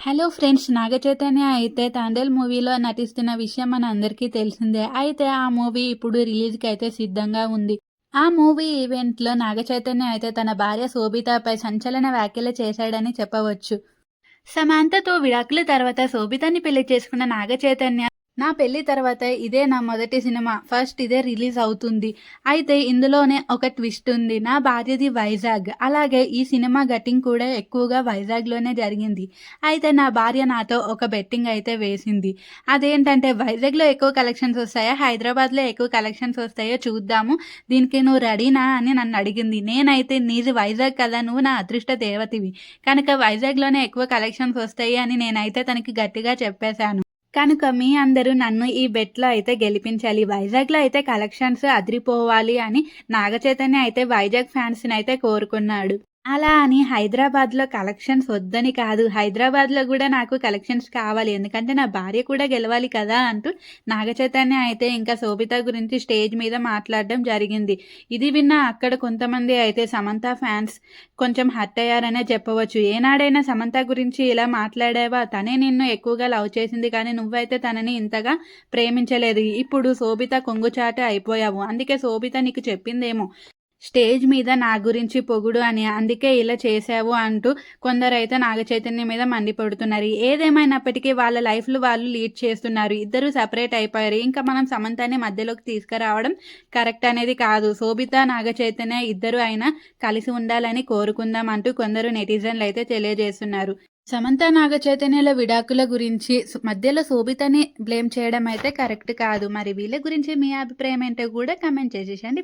Hello friends Naga Chaitanya అయితే తాండేల్ మూవీలో నటిస్తున్న విషయం మన అందరికీ తెలిసిందే. అయితే ఆ మూవీ ఇప్పుడు రిలీజ్కి అయితే సిద్ధంగా ఉంది. ఆ మూవీ ఈవెంట్లో నాగ చైతన్య అయితే తన భార్య శోభితపై సంచలన వ్యాఖ్యలు చేశాడని చెప్పవచ్చు. సమాంతతో విడాకుల తర్వాత శోభితాని పెళ్ళి చేసుకున్న నాగ చైతన్య నా పెళ్ళి తర్వాత ఇదే నా మొదటి సినిమా ఫస్ట్ ఇదే రిలీజ్ అవుతుంది. అయితే ఇందులోనే ఒక ట్విస్ట్ ఉంది. నా భార్యది వైజాగ్. అలాగే ఈ సినిమా గట్టింగ్ కూడా ఎక్కువగా వైజాగ్లోనే జరిగింది. అయితే నా భార్య నాతో ఒక బెట్టింగ్ అయితే వేసింది. అదేంటంటే వైజాగ్లో ఎక్కువ కలెక్షన్స్ వస్తాయా? హైదరాబాద్లో ఎక్కువ కలెక్షన్స్ వస్తాయో చూద్దాము. దీనికి నువ్వు రెడీనా అని నన్ను అడిగింది. నేనైతే నీది వైజాగ్ కదా నువ్వు నా అదృష్ట దేవతివి. కనుక వైజాగ్లోనే ఎక్కువ కలెక్షన్స్ వస్తాయి అని నేనైతే తనకి గట్టిగా చెప్పేశాను. కనుక మీ అందరూ నన్ను ఈ బెట్లో అయితే గెలిపించాలి వైజాగ్లో అయితే కలెక్షన్స్ అదిరిపోవాలి అని నాగచైతన్య అయితే వైజాగ్ ఫ్యాన్స్ని అయితే కోరుకున్నాడు. అలా అని హైదరాబాద్లో కలెక్షన్స్ వద్దని కాదు. హైదరాబాద్లో కూడా నాకు కలెక్షన్స్ కావాలి. ఎందుకంటే నా భార్య కూడా గెలవాలి కదా అంటూ నాగచైతన్య అయితే ఇంకా శోభిత గురించి స్టేజ్ మీద మాట్లాడడం జరిగింది. ఇది విన్న అక్కడ కొంతమంది అయితే సమంత ఫ్యాన్స్ కొంచెం హర్ట్ అయ్యారనే చెప్పవచ్చు. ఏనాడైనా సమంత గురించి ఇలా మాట్లాడావా? తనే నిన్ను ఎక్కువగా లవ్ చేసింది కానీ నువ్వైతే తనని ఇంతగా ప్రేమించలేదు. ఇప్పుడు శోభిత కొంగుచాట అయిపోయావు. అందుకే శోభిత నీకు చెప్పిందేమో. స్టేజ్ మీద నా గురించి పొగుడు అని అందుకే ఇలా చేశావు అంటూ కొందరైతే నాగ చైతన్య మీద మండిపడుతున్నారు. ఏదేమైనప్పటికీ వాళ్ళ లైఫ్లు వాళ్ళు లీడ్ చేస్తున్నారు. ఇద్దరు సపరేట్ అయిపోయారు. ఇంకా మనం సమంతాన్ని మధ్యలోకి తీసుకురావడం కరెక్ట్ అనేది కాదు. శోభిత నాగ చైతన్య ఇద్దరు అయినా కలిసి ఉండాలని కోరుకుందాం అంటూ కొందరు నెటిజన్లు అయితే తెలియజేస్తున్నారు. సమంత నాగ చైతన్యుల విడాకుల గురించి మధ్యలో శోభితని బ్లేమ్ చేయడం అయితే కరెక్ట్ కాదు. మరి వీళ్ళ గురించి మీ అభిప్రాయం ఏంటో కూడా కమెంట్ చేసేసండి